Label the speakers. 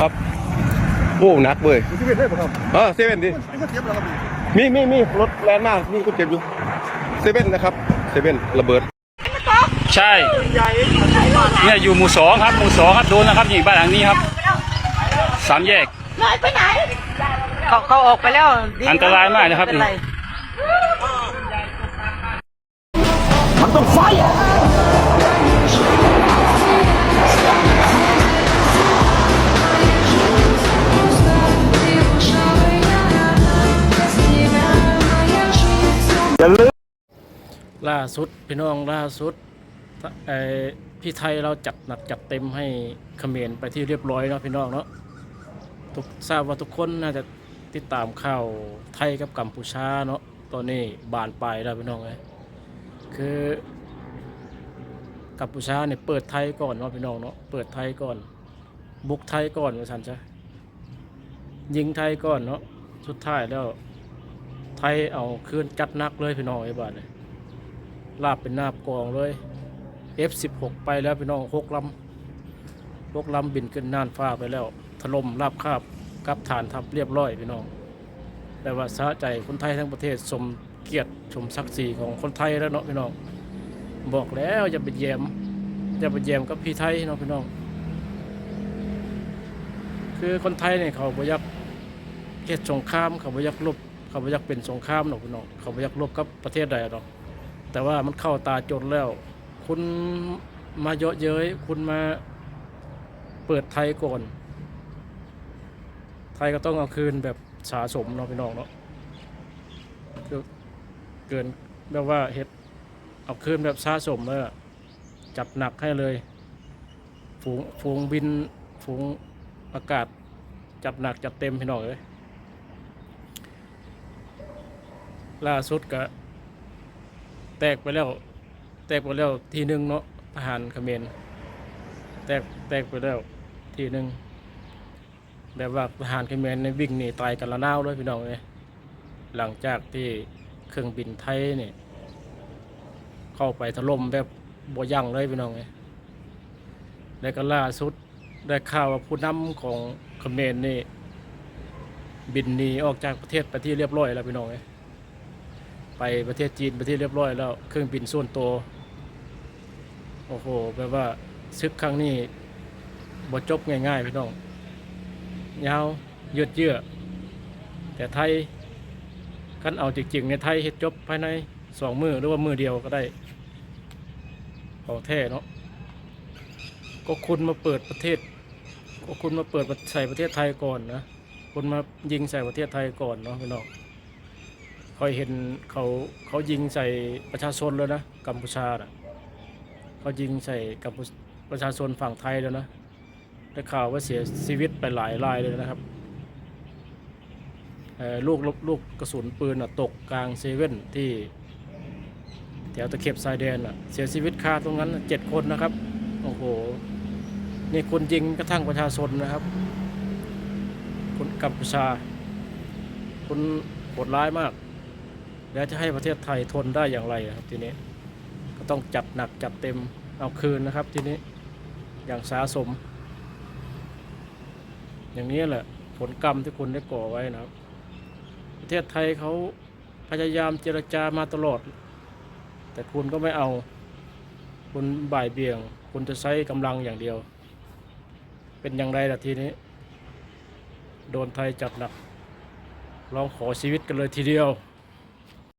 Speaker 1: ครับโอ้หนักเว้ย
Speaker 2: ที่เป็นได้ป่ะครับ
Speaker 1: เออเซเว่นดิ
Speaker 2: นี่ก็เทียบแล้วครับ
Speaker 1: มีมีมีรถแลนด์มากมีคนเจ็บอยู่เซเว่นนะครับเซเว่นระเบิด
Speaker 3: ใช่เนี่ยอยู่หมู่สองครับหมู่สองครับโดนนะครับนี่บ้านหลังนี้ครับสามแยก
Speaker 4: เขาเขาออกไปแล้วดี
Speaker 3: อันตรายมากนะครับ
Speaker 4: ไเป็น
Speaker 5: ล่าสุดพี่น้องล่าสุดไอพี่ไทยเราจัดหนักจัดเต็มให้เขมรไปที่เรียบร้อยเนาะพี่น้องเนาะทุกทราบว่าทุกคนน่าจะติดตามข่าวไทยกับกัมพูชาเนาะตอนนี้บานปลายแล้วพี่น้องเลยคือกัมพูชาเนี่ยเปิดไทยก่อนเนาะพี่น้องเนาะเปิดไทยก่อน บุกไทยก่อนว่าสันจ้ะยิงไทยก่อนเนาะสุดท้ายแล้วไทยเอาคืนจัดนักเลยพี่น้องไอ้บ้านเลย ลาบเป็นนาบกองเลย F16 ไปแล้วพี่น้องหกลำหกลำบินขึ้นน่านฟ้าไปแล้ว ถล่มราบคาบกับฐานทัพเรียบร้อยพี่น้องแต่ว่าสะใจคนไทยทั้งประเทศสมเกียรติชมศักดิ์ศรีของคนไทยแล้วเนาะพี่น้องบอกแล้วอย่าไปแยมอย่าไปแยมกับพี่ไทยเนาะพี่น้อง คือคนไทยเนี่ยเขาบอยากเฮ็ดสงครามเขาบอยากลบเขาบอยากเป็นสงครามหรอกพี่น้องเขาบอยากลบกับประเทศใดหรอก แต่ว่ามันเข้าตาจนแล้ว คุณมาเยอะเย้ยคุณมาเปิดไทยก่อน ไทยก็ต้องเอาคืนแบบสะสมเนาะพี่น้องเนาะเกินแบบว่าเฮ็ดเอาคืนแบบสะสมเลยอะจัดหนักให้เลย ฝูงฝูงบิน ฝูงอากาศ จัดหนักจัดเต็มพี่น้องเลยล่าสุดก็ แตกไปแล้ว แตกไปแล้วทีหนึ่งเนาะทหารเขมรแตกแตกไปแล้วทีหนึ่งแบบว่าทหารเขมรในวิ่งหนีตายกันละนาวเลยพี่น้องเลยหลังจากที่เครื่องบินไทยเนี่ยเข้าไปถล่มแบบบ่ยั้งเลยพี่น้องเลยแล้วก็ล่าสุดได้ข่าวว่าผู้นำของเขมรนี่บินหนีออกจากประเทศไปที่เรียบร้อยแล้วพี่น้องเลย ไปประเทศจีนประเทศเรียบร้อยแล้ว เครื่องบินส่วนตัว โอ้โหแปลว่าซึกครั้งนี้บ่จบง่ายๆพี่น้องยาวยืดเยื้อแต่ไทยกันเอาจริงๆในไทยเฮ็ดจบภายในสองมือหรือว่ามือเดียวก็ได้ของแท้เนาะก็คุณมาเปิดประเทศ ก็คุณมาเปิดใส่ประเทศไทยก่อนนะคุณมายิงใส่ประเทศไทยก่อนเนาะพี่น้อง คอยเห็นเขาเขายิงใส่ประชาชนแล้วนะกัมพูชาน่ะเขายิงใส่กัมพูประชาชนฝั่งไทยแล้วนะได้ข่าวว่าเสียชีวิตไปหลายรายเลยนะครับลูกลูกกระสุนปืนน่ะตกกลางเซเว่นที่แถวตะเข็บชายแดนน่ะเสียชีวิตคาตรงนั้นเจ็ดคนนะครับ โอ้โห นี่คนยิงกระทั่งประชาชนนะครับคนกัมพูชาคนโหดร้ายมาก แล้วจะให้ประเทศไทยทนได้อย่างไรครับทีนี้ก็ต้องจัดหนักจัดเต็มเอาคืนนะครับทีนี้อย่างสาสม อย่างนี้แหละผลกรรมที่คุณได้ก่อไว้นะครับ ประเทศไทยเขาพยายามเจรจามาตลอด แต่คุณก็ไม่เอา คุณบ่ายเบี่ยง คุณจะใช้กำลังอย่างเดียว เป็นอย่างไรล่ะทีนี้ โดนไทยจัดหนักลองขอชีวิตกันเลยทีเดียว